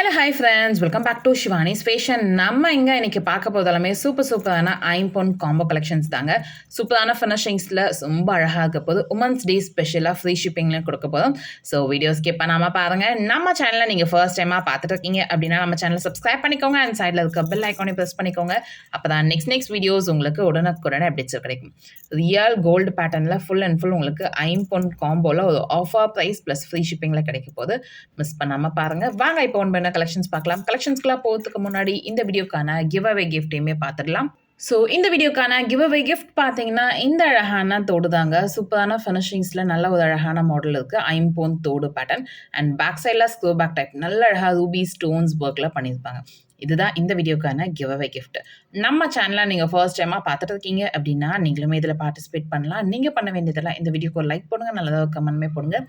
Hello hi friends welcome back to Shivani's fashion நம்ம இங்கே இன்னைக்கு பார்க்க போதெல்லாமே சூப்பர் சூப்பரான ஐம்பொன் காம்போ கலெக்ஷன்ஸ் தாங்க. சூப்பரான ஃபினிஷிங்ஸில் ரொம்ப அழகாக இருக்க போது உமன்ஸ் டே ஸ்பெஷலாக ஃப்ரீ ஷிப்பிங்லேயும் கொடுக்க போதும். ஸோ வீடியோ ஸ்கிப் பண்ணாமல் பாருங்கள் நம்ம சேனலில் நீங்கள் ஃபர்ஸ்ட் டைமாக பார்த்துட்டு இருக்கீங்க அப்படின்னா நம்ம சேனலை சப்ஸ்கிரைப் பண்ணிக்கோங்க. அண்ட் சைடில் இருக்க பெல் ஐக்கானே ப்ரெஸ் பண்ணிக்கோங்க. அப்போ தான் நெக்ஸ்ட் நெக்ஸ்ட் வீடியோஸ் உங்களுக்கு உடனுக்குடனே அப்டேட்ஸ் கிடைக்கும். ரியல் கோல்டு பேட்டர்னில் ஃபுல் அண்ட் ஃபுல் உங்களுக்கு ஐம்பொன் காம்போவில் ஒரு ஆஃபர் ப்ரைஸ் ப்ளஸ் ஃப்ரீ ஷிப்பிங்கில் கிடைக்க போது மிஸ் பண்ணாமல் பாருங்கள் வாங்க இப்போ ஒன் பண்ண கலெக்ஷன்ஸ் பார்க்கலாம்? கலெக்ஷன்ஸ்க்குலாம் போகிறதுக்கு முன்னாடி இந்த வீடியோக்கான கிவ் அவே கிஃப்டையுமே பார்த்துடலாம். ஸோ இந்த வீடியோக்கான கிவ் அவே கிஃப்ட் பார்த்தீங்கன்னா இந்த அழகான தோடு தாங்க. சூப்பரான ஃபினிஷிங்ஸில் நல்ல ஒரு அழகான மாடல் இருக்குது ஐம்போன் தோடு பேட்டர்ன் அண்ட் பேக் சைடில் ஸ்க்ரோ பேக் டைப் நல்ல அழகாக ரூபி ஸ்டோன்ஸ் ஒர்க்கில் பண்ணியிருப்பாங்க. இதுதான் இந்த வீடியோக்கான கிவ் அவே கிஃப்ட் நம்ம சேனலை நீங்கள் ஃபர்ஸ்ட் டைமாக பார்த்துட்டு இருக்கீங்க அப்படின்னா நீங்களுமே இதில் பார்ட்டிசிபேட் பண்ணலாம். நீங்கள் பண்ண வேண்டியதெல்லாம் இந்த வீடியோக்கு லைக் பண்ணுங்கள் நல்லதாக கமெண்ட்மே போடுங்க.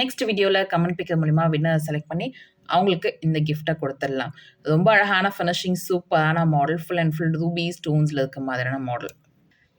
நெக்ஸ்ட் வீடியோவில் கமெண்ட் பிக்கர் மூலிமா வின்னர் செலக்ட் பண்ணி அவங்களுக்கு இந்த கிஃப்ட்டை கொடுத்துடலாம். ரொம்ப அழகான ஃபினிஷிங் சூப்பரான model full and full ruby ஸ்டோன்ஸில் இருக்க மாதிரியான மாடல்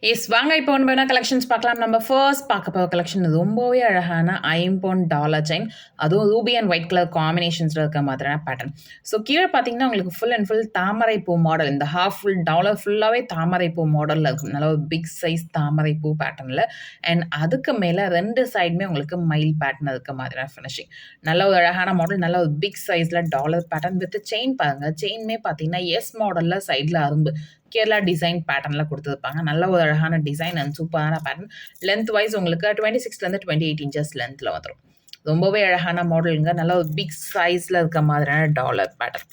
எஸ் வாங்க இப்போ ஒன்று வேணால் கலெக்ஷன்ஸ் பார்க்கலாம். நம்ம ஃபர்ஸ்ட் பார்க்க போகிற கலெக்ஷன் ரொம்பவே அழகான ஐம்பொன் டாலர் செயின் அதுவும் ரூபி அண்ட் ஒயிட் கலர் காம்பினேஷன்ஸில் இருக்க மாதிரியான பேட்டர்ன் ஸோ கீழே பார்த்தீங்கன்னா உங்களுக்கு ஃபுல் அண்ட் ஃபுல் தாமரை பூ மாடல் இந்த ஹாஃப் ஃபுல் டாலர் ஃபுல்லாகவே தாமரை பூ மாடலில் இருக்கும். நல்ல ஒரு பிக் சைஸ் தாமரை பூ பேட்டர்னில் அண்ட் அதுக்கு மேலே ரெண்டு சைடுமே உங்களுக்கு மைல் பேட்டர்ன் இருக்க மாதிரியான ஃபினிஷிங் நல்ல ஒரு அழகான மாடல் நல்ல ஒரு பிக் சைஸில் டாலர் பேட்டர்ன் வித் செயின் பாருங்கள் செயின்மே பார்த்தீங்கன்னா எஸ் மாடலில் சைடில் அரும்பு. கேரளா டிசைன் பேட்டர்னில் கொடுத்துருப்பாங்க. நல்ல ஒரு அழகான டிசைன் அண்ட் சூப்பரான பேட்டர்ன் லென்த் வைஸ் உங்களுக்கு டுவெண்ட்டி சிக்ஸ்லேருந்து டுவெண்ட்டி எயிட் இன்ச்சஸ் லென்த்தில் வந்துடும் ரொம்பவே அழகான மாடலுங்க நல்ல ஒரு பிக் சைஸில் இருக்க மாதிரியான டாலர் பேட்டர்ன்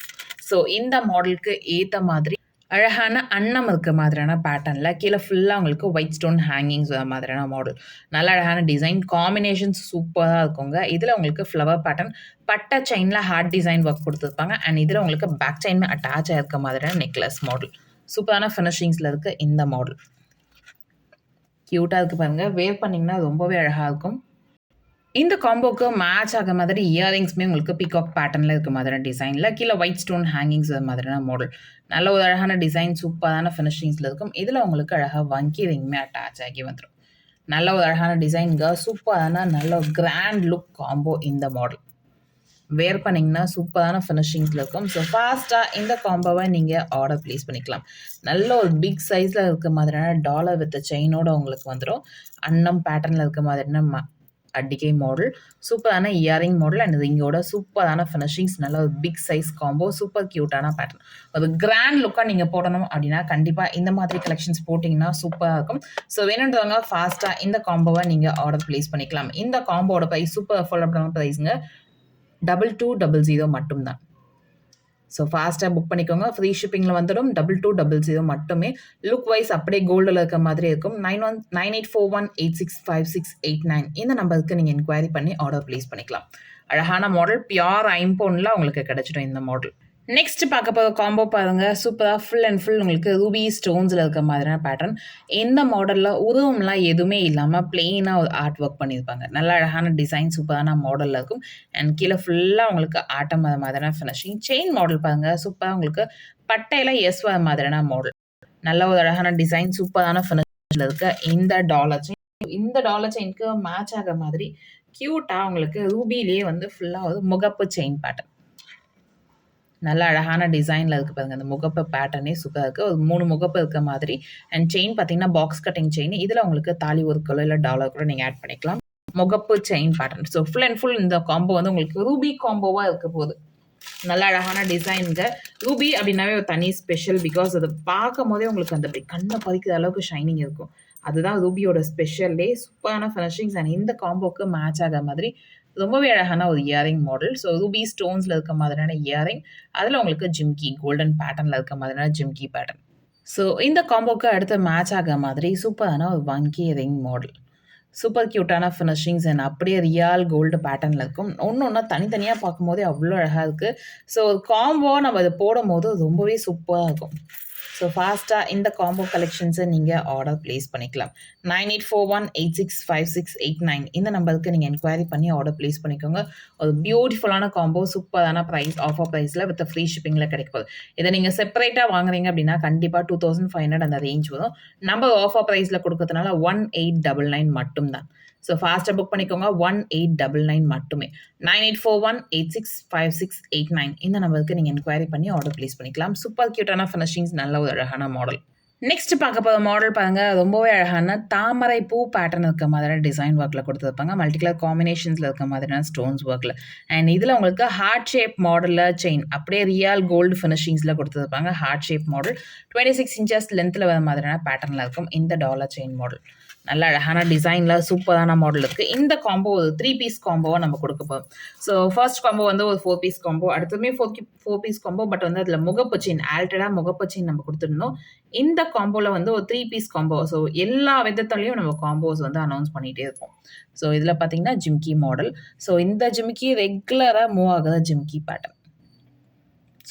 ஸோ இந்த மாடலுக்கு ஏற்ற மாதிரி அழகான அன்னம் இருக்க மாதிரியான பேட்டர்னில் கீழே ஃபுல்லாக உங்களுக்கு ஒயிட் ஸ்டோன் ஹேங்கிங்ஸ் வர மாதிரியான மாடல் நல்ல அழகான டிசைன் காம்பினேஷன்ஸ் சூப்பராக இருக்குங்க. இதில் உங்களுக்கு ஃப்ளவர் பேட்டர்ன் பட்டை செயினில் ஹார்ட் டிசைன் ஒர்க் கொடுத்துருப்பாங்க. அண்ட் இதில் உங்களுக்கு பேக் செயின் அட்டாச் ஆகிருக்க மாதிரியான நெக்லஸ் மாடல் சூப்பரான ஃபினிஷிங்ஸில் இருக்க இந்த மாடல் க்யூட்டாக இருக்குது பாருங்கள் வேர் பண்ணிங்கன்னா ரொம்பவே அழகாக இருக்கும். இந்த காம்போக்கு மேட்ச் ஆக மாதிரி இயரிங்ஸுமே உங்களுக்கு பிகாக் பேட்டர்னில் இருக்க மாதிரியான டிசைனில் கீழே ஒயிட் ஸ்டோன் ஹேங்கிங்ஸ் மாதிரியான மாடல் நல்ல ஒரு அழகான டிசைன் சூப்பரான ஃபினிஷிங்ஸில் இருக்கும். இதில் உங்களுக்கு அழகாக வங்கி ரிங்குமே அட்டாச் ஆகி வந்துடும் நல்ல ஒரு அழகான டிசைனுங்க சூப்பரான நல்ல கிராண்ட் லுக் காம்போ இந்த மாடல் வேர் பண்ணிங்கன்னா சூப்பரான ஃபினிஷிங்ஸில் இருக்கும். ஸோ ஃபாஸ்ட்டாக இந்த காம்போவை நீங்கள் ஆர்டர் ப்ளேஸ் பண்ணிக்கலாம். நல்ல ஒரு பிக் சைஸில் இருக்க மாதிரியான டாலர் வித் செயினோட உங்களுக்கு வந்துடும் அன்னம் பேட்டர்னில் இருக்க மாதிரியான ம அடிக்கை மாடல் சூப்பரான இயரிங் மாடல் அண்ட் ரிங்கோட சூப்பரான ஃபினிஷிங்ஸ் நல்ல ஒரு பிக் சைஸ் காம்போ சூப்பர் க்யூட்டான பேட்டர்ன் ஒரு கிராண்ட் லுக்காக நீங்கள் போடணும் அப்படின்னா கண்டிப்பாக இந்த மாதிரி கலெக்ஷன்ஸ் போட்டிங்கன்னா சூப்பராக இருக்கும். ஸோ வேணுன்றவங்க ஃபாஸ்ட்டாக இந்த காம்போவை நீங்கள் ஆர்டர் ப்ளேஸ் பண்ணிக்கலாம். இந்த காம்போட ப்ரைஸ் சூப்பர் அஃபோர்டபுளான ப்ரைஸுங்க டபுள் டூ டபுள் ஜீரோ மட்டும்தான். ஸோ ஃபாஸ்ட்டாக புக் பண்ணிக்கோங்க. ஃப்ரீ ஷிப்பிங்கில் வந்துடும். டபுள் டூ டபுள் ஜீரோ மட்டுமே. லுக் வைஸ் அப்படியே கோல்டில் இருக்க மாதிரி இருக்கும். Nine one nine eight four one eight six five six eight nine இந்த நம்பருக்கு நீங்கள் என்கொயரி பண்ணி ஆர்டர் ப்ளேஸ் பண்ணிக்கலாம். அழகான மாடல் பியூர் ஐம்போனில் உங்களுக்கு கிடச்சிடும் இந்த மாடல் நெக்ஸ்ட் பார்க்க போகிற காம்போ பாருங்கள் சூப்பராக ஃபுல் அண்ட் ஃபுல் உங்களுக்கு ரூபி ஸ்டோன்ஸில் இருக்க மாதிரியான பேட்டர்ன் எந்த மாடலில் உருவம்லாம் எதுவுமே இல்லாமல் பிளெயினாக ஒரு ஆர்ட் ஒர்க் பண்ணியிருப்பாங்க. நல்ல அழகான டிசைன் சூப்பரான மாடலில் இருக்கும். அண்ட் கீழே ஃபுல்லாக உங்களுக்கு ஆட்டம் அது மாதிரியான ஃபினிஷிங் செயின் மாடல் பாருங்கள் சூப்பராக உங்களுக்கு பட்டையில் எஸ் வர மாதிரியான மாடல் நல்ல ஒரு அழகான டிசைன் சூப்பரான ஃபினிஷில் இருக்க இந்த டாலர் செயின் இந்த டாலர் செயினுக்கு மேட்ச் ஆகிற மாதிரி க்யூட்டாக உங்களுக்கு ரூபிலேயே வந்து ஃபுல்லாக ஒரு முகப்பு செயின் பேட்டர்ன் நல்ல அழகான டிசைனில் இருக்குது பாருங்கள் அந்த முகப்பு பேட்டர்னே சூப்பராக இருக்குது ஒரு மூணு முகப்பு இருக்க மாதிரி. அண்ட் செயின் பார்த்தீங்கன்னா பாக்ஸ் கட்டிங் செயின் இதில் உங்களுக்கு தாலி ஒர்க்கோ இல்லை டாலர் கூட நீங்கள் ஆட் பண்ணிக்கலாம். முகப்பு chain pattern so full and full இந்த காம்போ வந்து உங்களுக்கு ரூபி காம்போவாக இருக்க போகுது. நல்ல அழகான டிசைனுங்க ரூபி அப்படின்னாவே ஒரு தனி ஸ்பெஷல் பிகாஸ் அதை பார்க்கும் போதே உங்களுக்கு அந்த அப்படி கண்ணை பறிக்கிற அளவுக்கு ஷைனிங் இருக்கும். அதுதான் ரூபியோட ஸ்பெஷல்லே சூப்பரான ஃபினிஷிங்ஸ் அண்ட் இந்த காம்போக்கு மேட்ச் ஆகிற மாதிரி ரொம்பவே அழகான ஒரு இயரிங் மாடல் ஸோ ரூபி ஸ்டோன்ஸில் இருக்க மாதிரியான இயரிங் அதில் உங்களுக்கு ஜிம்கி கோல்டன் பேட்டர்னில் இருக்க மாதிரியான ஜிம்கி பேட்டர்ன் ஸோ இந்த காம்போக்கு அடுத்த மேட்ச் ஆக மாதிரி சூப்பரான ஒரு வங்கி ரிங் மாடல் சூப்பர் க்யூட்டான ஃபினிஷிங்ஸ் அண்ட் அப்படியே ரியால் கோல்டு பேட்டர்னில் இருக்கும். ஒன்று ஒன்றா தனித்தனியாக பார்க்கும்போதே அவ்வளோ அழகாக இருக்குது ஸோ ஒரு காம்போ நம்ம அதை போடும் போது ரொம்பவே சூப்பராக இருக்கும். ஸோ ஃபாஸ்ட்டாக இந்த காம்போ கலெக்ஷன்ஸை நீங்கள் ஆர்டர் ப்ளேஸ் பண்ணிக்கலாம். Nine eight four one eight six five six eight nine இந்த நம்பருக்கு நீங்கள் என்கொயரி பண்ணி ஆர்டர் ப்ளேஸ் பண்ணிக்கோங்க. ஒரு பியூட்டிஃபுல்லான காம்போ சூப்பரான ப்ரைஸ் ஆஃபர் ப்ரைஸில் வித் ஃப்ரீ ஷிப்பிங்கில் கிடைக்கும். இதை நீங்கள் செப்பரேட்டாக வாங்குறீங்க அப்படின்னா கண்டிப்பாக டூ தௌசண்ட் ஃபைவ் ஹண்ட்ரட் அந்த ரேஞ்ச் வரும். நம்ம ஆஃபர் ப்ரைஸில் கொடுக்கறதுனால ஒன் எயிட் டபுள் நைன் மட்டும்தான். ஸோ ஃபாஸ்ட்டாக புக் பண்ணிக்கோங்க. ஒன் எயிட் டபுள் நைன் மட்டுமே. Nine eight four one eight six five six eight nine இந்த நம்பருக்கு நீங்கள் என்கொயரி பண்ணி ஆர்டர் ப்ளேஸ் பண்ணிக்கலாம். சூப்பர் க்யூட்டான ஃபினிஷிங்ஸ் நல்ல ஒரு அழகான மாடல் நெக்ஸ்ட் பார்க்க போகிற மாடல் பாருங்க. ரொம்பவே அழகான தாமரை பூ பேட்டர்ன் இருக்க மாதிரியான டிசைன் ஒர்க்கில் கொடுத்துருப்பாங்க. மல்டி கலர் காம்பினேஷன்ஸில் இருக்க மாதிரியான ஸ்டோன்ஸ் ஒர்க்கில் அண்ட் இதில் உங்களுக்கு ஹார்ட் ஷேப் மாடலில் செயின் அப்படியே ரியல் கோல்டு ஃபினிஷிங்ஸில் கொடுத்துருப்பாங்க. Heart shape model twenty six inches லென்த்தில் வர மாதிரியான பேட்டர்னில் இருக்கும். இந்த டாலர் செயின் மாடல் நல்ல அழகான டிசைனில் சூப்பரான மாடல் இருக்குது இந்த காம்போ ஒரு த்ரீ பீஸ் காம்போவாக நம்ம கொடுக்க போகிறோம் ஸோ ஃபர்ஸ்ட் காம்போ வந்து ஒரு four piece combo அடுத்ததுமே four four piece combo but வந்து அதில் முகப்பச்சின் ஆல்டடாக முகப்பச்சின் நம்ம கொடுத்துருந்தோம் இந்த காம்போவில் வந்து ஒரு த்ரீ பீஸ் காம்போ ஸோ எல்லா விதத்துலையும் நம்ம காம்போஸ் வந்து அனௌன்ஸ் பண்ணிகிட்டே இருக்கோம் ஸோ இதில் பார்த்தீங்கன்னா ஜிம்கி மாடல் ஸோ இந்த ஜிம்கி ரெகுலராக மூவ் ஆகுத ஜிம்கி பேட்டர்ன்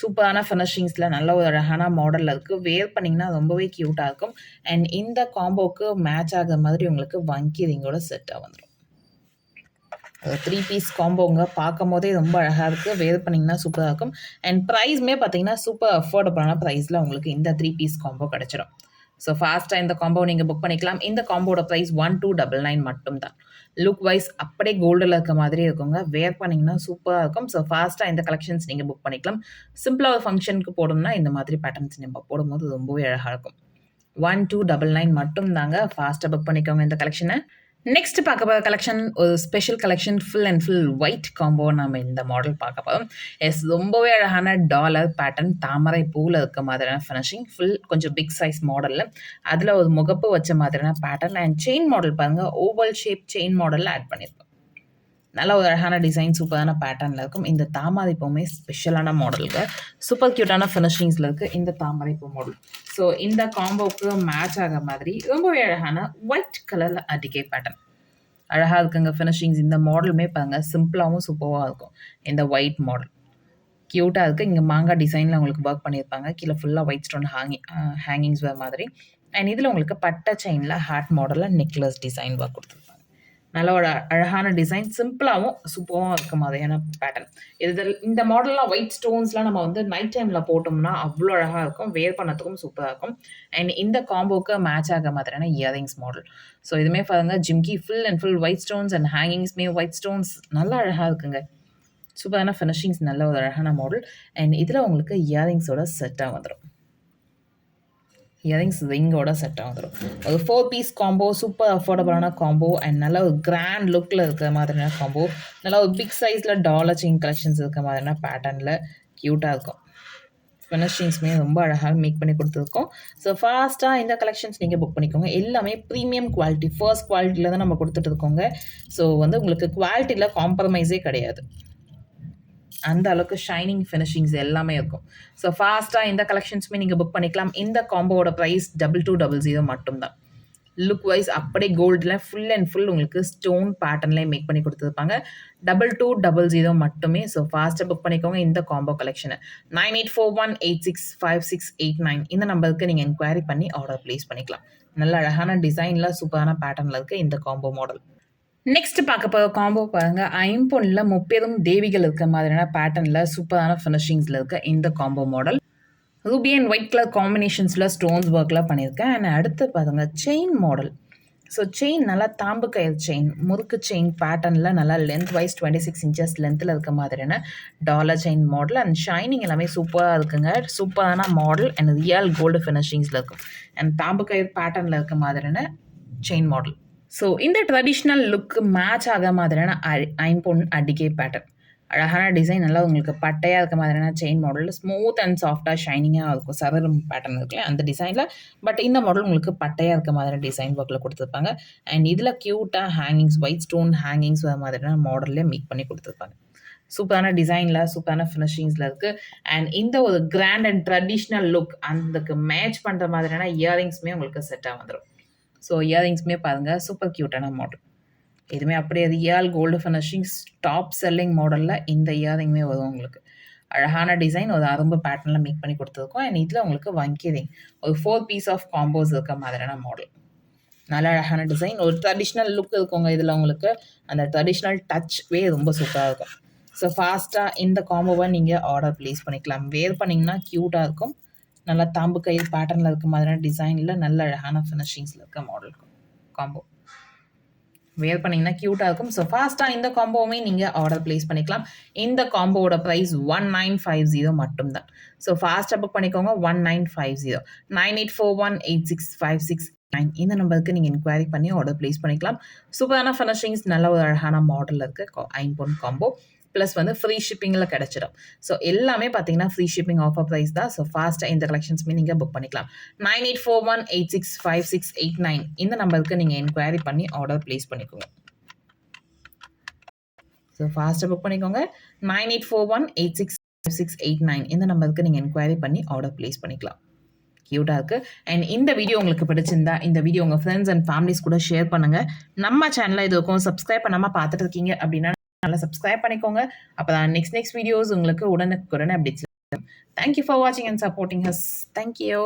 சூப்பரான ஃபினிஷிங்ஸில் நல்ல ஒரு அழகான மாடலில் இருக்குது வேர் பண்ணிங்கன்னா ரொம்பவே க்யூட்டாக இருக்கும். அண்ட் இந்த காம்போக்கு மேட்ச் ஆகிற மாதிரி உங்களுக்கு வங்கி ரிங்கோட செட்டாக வந்துடும் த்ரீ பீஸ் காம்போங்க பார்க்கும் போதே ரொம்ப அழகாக இருக்குது வேர் பண்ணிங்கன்னா சூப்பராக இருக்கும். அண்ட் ப்ரைஸ்மே பார்த்தீங்கன்னா சூப்பர் அஃபோர்டபுளான ப்ரைஸில் உங்களுக்கு இந்த த்ரீ பீஸ் காம்போ கிடச்சிடும் ஸோ ஃபாஸ்ட்டாக இந்த காம்போ நீங்கள் புக் பண்ணிக்கலாம். இந்த காம்போட price one two double nine மட்டும் தான் லுக் வைஸ் அப்படியே கோல்டில் இருக்க மாதிரி இருக்குங்க. வேர் பண்ணிங்கன்னா சூப்பராக இருக்கும். ஸோ ஃபாஸ்ட்டாக இந்த கலெக்ஷன்ஸ் நீங்கள் புக் பண்ணிக்கலாம். சிம்பிளாக ஒரு ஃபங்க்ஷனுக்கு போடணும்னா இந்த மாதிரி பேட்டர்ன்ஸ் நம்ம போடும்போது ரொம்பவே அழகாக இருக்கும். ஒன் டூ டபுள் நைன் மட்டும் தாங்க ஃபாஸ்ட்டாக புக் பண்ணிக்கோங்க இந்த கலெக்ஷனை நெக்ஸ்ட் பார்க்க போகிற கலெக்ஷன் ஒரு special collection full and full white combo நம்ம இந்த மாடல் பார்க்க போகிறோம் எஸ் ரொம்பவே அழகான டாலர் பேட்டர்ன் தாமரை பூவில் இருக்க மாதிரியான ஃபினிஷிங் ஃபுல் கொஞ்சம் பிக் சைஸ் மாடலில் அதில் ஒரு முகப்பு வச்ச மாதிரியான பேட்டர்ன் அண்ட் செயின் மாடல் பாருங்கள் ஓவல் ஷேப் செயின் மாடலில் ஆட் பண்ணியிருக்கோம் நல்ல ஒரு அழகான டிசைன் சூப்பரான பேட்டர்னில் இருக்கும். இந்த தாமரை பூவுமே ஸ்பெஷலான மாடலுக்கு சூப்பர் க்யூட்டான ஃபினிஷிங்ஸில் இருக்குது இந்த தாமரை பூ மாடல் ஸோ இந்த காம்போவுக்கு மேட்ச் ஆகிற மாதிரி ரொம்பவே அழகான ஒயிட் கலரில் அடிக்கே பேட்டர்ன் அழகாக இருக்குங்க ஃபினிஷிங்ஸ் இந்த மாடலுமே பாருங்கள் சிம்பிளாகவும் சூப்பராக இருக்கும். இந்த ஒயிட் மாடல் க்யூட்டாக இருக்குது இங்கே மாங்காய் டிசைனில் உங்களுக்கு ஒர்க் பண்ணியிருப்பாங்க. கீழே ஃபுல்லாக ஒயிட் ஸ்டோன் ஹேங்கிங் ஹேங்கிங்ஸ் வேறு மாதிரி. அண்ட் இதில் உங்களுக்கு பட்டை செயினில் ஹார்ட் மாடலில் நெக்லஸ் டிசைன் ஒர்க் கொடுத்துருக்கு நல்ல ஒரு அழகான டிசைன் சிம்பிளாகவும் சூப்பராகவும் இருக்க மாதிரியான பேட்டர்ன் இதில் இந்த மாடல்லாம் ஒயிட் ஸ்டோன்ஸ்லாம் நம்ம வந்து நைட் டைமில் போட்டோம்னா அவ்வளோ அழகாக இருக்கும் வேர் பண்ணதுக்கும் சூப்பராக இருக்கும். அண்ட் இந்த காம்போக்கு மேட்ச் ஆக மாதிரியான இயரிங்ஸ் மாடல் ஸோ இதுவுமே பாருங்கள் jhumki full and full white stones and ஹேங்கிங்ஸ்மே white stones நல்லா அழகாக இருக்குங்க. சூப்பரான ஃபினிஷிங்ஸ் நல்ல ஒரு அழகான மாடல் அண்ட் இதில் உங்களுக்கு இயரிங்ஸோட செட்டாக வந்துடும் இயரிங்ஸ் ரிங்கோட செட் ஆகிடும் ஒரு ஃபோர் பீஸ் காம்போ சூப்பர் அஃபோர்டபுளான காம்போ அண்ட் நல்ல ஒரு கிராண்ட் லுக்கில் இருக்கிற மாதிரியான காம்போ நல்லா ஒரு பிக் சைஸில் டாலர் செயின் கலெக்ஷன்ஸ் இருக்கிற மாதிரியான பேட்டர்னில் க்யூட்டாக இருக்கும். ஃபினிஷிங்ஸ்மே ரொம்ப அழகாக மேக் பண்ணி கொடுத்துருக்கோம். ஸோ ஃபாஸ்ட்டாக இந்த கலெக்ஷன்ஸ் நீங்கள் புக் பண்ணிக்கோங்க. எல்லாமே ப்ரீமியம் குவாலிட்டி ஃபர்ஸ்ட் குவாலிட்டியில் தான் நம்ம கொடுத்துட்டு இருக்கோங்க. ஸோ வந்து உங்களுக்கு குவாலிட்டியில் காம்ப்ரமைஸே கிடையாது. அந்த அளவுக்கு ஷைனிங் ஃபினிஷிங்ஸ் எல்லாமே இருக்கும். ஸோ ஃபாஸ்ட்டாக இந்த கலெக்ஷன்ஸுமே நீங்கள் புக் பண்ணிக்கலாம். இந்த காம்போவோட price double two double zero மட்டும்தான். லுக் வைஸ் அப்படியே கோல்டில் ஃபுல் அண்ட் ஃபுல் உங்களுக்கு ஸ்டோன் பேட்டர்ன்லேயே மேக் பண்ணி கொடுத்துருப்பாங்க. டபுள் டூ டபுள் ஜீரோ மட்டுமே. ஸோ ஃபாஸ்ட்டாக புக் பண்ணிக்கோங்க இந்த combo கலெக்ஷனை nine eight four one eight six five six eight nine இந்த நம்பருக்கு நீங்கள் என்கொயரி பண்ணி ஆர்டர் ப்ளேஸ் பண்ணிக்கலாம். நல்ல அழகான டிசைனில் சூப்பரான பேட்டர்னில் இருக்குது இந்த காம்போ மாடல் நெக்ஸ்ட் பார்க்க போகிற காம்போ பாருங்கள் ஐம்பொன்னில் முப்பெரும் தேவிகள் இருக்க மாதிரியான பேட்டர்னில் சூப்பரான ஃபினிஷிங்ஸில் இருக்க இந்த combo model ruby and white colour காம்பினேஷன்ஸில் stones ஒர்க்லாம் பண்ணியிருக்கேன் அண்ட் அடுத்து பாருங்கள் செயின் மாடல் ஸோ செயின் நல்லா தாம்பு கயிறு செயின் முறுக்கு செயின் பேட்டர்னில் நல்லா length wise twenty six inches லென்த்தில் இருக்க மாதிரியான dollar chain model and shining எல்லாமே சூப்பராக இருக்குங்க. சூப்பரான மாடல் அண்ட் ரியல் கோல்டு ஃபினிஷிங்ஸில் இருக்கும். அண்ட் தாம்பு கயிறு பேட்டர்னில் இருக்க மாதிரியான செயின் மாடல் ஸோ இந்த ட்ரெடிஷ்னல் லுக்கு மேட்ச் ஆக மாதிரியான ஐம்பொன் அடிக்கே பேட்டர்ன் அழகான டிசைன் நல்லா உங்களுக்கு பட்டையாக இருக்க மாதிரியான செயின் மாடல் ஸ்மூத் அண்ட் சாஃப்டாக ஷைனிங்காக இருக்கும். சவரம் பேட்டர்ன் இருக்குல்ல அந்த டிசைனில் பட் இந்த மாடல் உங்களுக்கு பட்டையாக இருக்க மாதிரியான டிசைன் ஒர்க்கில் கொடுத்துருப்பாங்க. அண்ட் இதில் க்யூட்டாக ஹேங்கிங்ஸ் ஒயிட் ஸ்டோன் ஹேங்கிங்ஸ் வர மாதிரியான மாடல்லே மேக் பண்ணி கொடுத்துருப்பாங்க. சூப்பரான டிசைனில் சூப்பரான ஃபினிஷிங்ஸில் இருக்குது அண்ட் இந்த ஒரு கிராண்ட் அண்ட் ட்ரெடிஷ்னல் லுக் அதுக்கு மேட்ச் பண்ணுற மாதிரியான இயரிங்ஸுமே உங்களுக்கு செட்டாக வந்துடும் ஸோ இயரிங்ஸுமே பாருங்கள் சூப்பர் க்யூட்டான மாடல் இதுவுமே அப்படியே real gold finishings top selling மாடலில் இந்த இயரிங்குமே வரும் உங்களுக்கு. அழகான டிசைன் ஒரு அரும்பு பேட்டர்னில் மேக் பண்ணி கொடுத்துருக்கோம். அண்ட் இதில் உங்களுக்கு வங்கிரிங் ஒரு ஃபோர் பீஸ் ஆஃப் காம்போஸ் இருக்க மாதிரியான மாடல் நல்ல அழகான டிசைன் ஒரு ட்ரெடிஷ்னல் லுக் இருக்குங்க இதில் உங்களுக்கு. அந்த ட்ரெடிஷ்னல் டச்வே ரொம்ப சூப்பராக இருக்கும். ஸோ ஃபாஸ்ட்டாக இந்த காம்போவை நீங்கள் ஆர்டர் ப்ளேஸ் பண்ணிக்கலாம். வேர் பண்ணிங்கன்னா க்யூட்டாக இருக்கும். நல்லா தாம்பு கயிறு பேட்டர்னில் இருக்க மாதிரியான டிசைனில் நல்ல அழகான ஃபினிஷிங்ஸில் இருக்க மாடல் காம்போ வேர் பண்ணிங்கன்னா க்யூட்டாக இருக்கும். ஸோ ஃபாஸ்ட்டாக இந்த காம்போவுமே நீங்கள் ஆர்டர் ப்ளேஸ் பண்ணிக்கலாம். இந்த காம்போவோட price one nine five zero மட்டும்தான். ஸோ ஃபாஸ்ட்டாக புக் பண்ணிக்கோங்க. One nine five zero nine eight four one eight six five six nine இந்த நம்பருக்கு நீங்கள் என்கொயரி பண்ணி ஆர்டர் ப்ளேஸ் பண்ணிக்கலாம். சூப்பரான ஃபினிஷிங்ஸ் நல்ல ஒரு அழகான மாடலில் இருக்குது ஐம்பொன் காம்போ ப்ளஸ் வந்து ஃப்ரீ ஷிப்பிங்கில் கிடச்சிடும் ஸோ எல்லாமே பார்த்தீங்கன்னா ஃப்ரீ ஷிப்பிங் ஆஃபர் ப்ரைஸ் தான். ஸோ ஃபாஸ்ட்டாக இந்த கலெக்ஷன்ஸுமே நீங்கள் புக் பண்ணிக்கலாம். Nine eight four one eight six five six eight nine இந்த நம்பருக்கு நீங்கள் என்கொயரி பண்ணி ஆர்டர் ப்ளேஸ் பண்ணிக்கோங்க. ஸோ ஃபாஸ்ட்டாக புக் பண்ணிக்கோங்க. Nine eight four one eight six six eight nine இந்த நம்பருக்கு நீங்கள் என்கொயரி பண்ணி ஆர்டர் ப்ளேஸ் பண்ணிக்கலாம். க்யூட்டாக இருக்குது அண்ட் இந்த வீடியோ உங்களுக்கு பிடிச்சிருந்தா இந்த வீடியோ உங்கள் ஃப்ரெண்ட்ஸ் அண்ட் ஃபேமிலிஸ் கூட ஷேர் பண்ணுங்கள் நம்ம சேனலில் இது இருக்கும் சப்ஸ்கிரைப் பண்ணாமல் பார்த்துட்டு இருக்கீங்க அப்படின்னா நல்லா சப்ஸ்கிரைப் பண்ணிக்கோங்க. அப்போ தான் நெக்ஸ்ட் நெக்ஸ்ட் வீடியோஸ் உங்களுக்கு உடனுக்குடன் அப்டேட்ஸ் தேங்க்யூ ஃபார் வாட்சிங் and supporting us thank you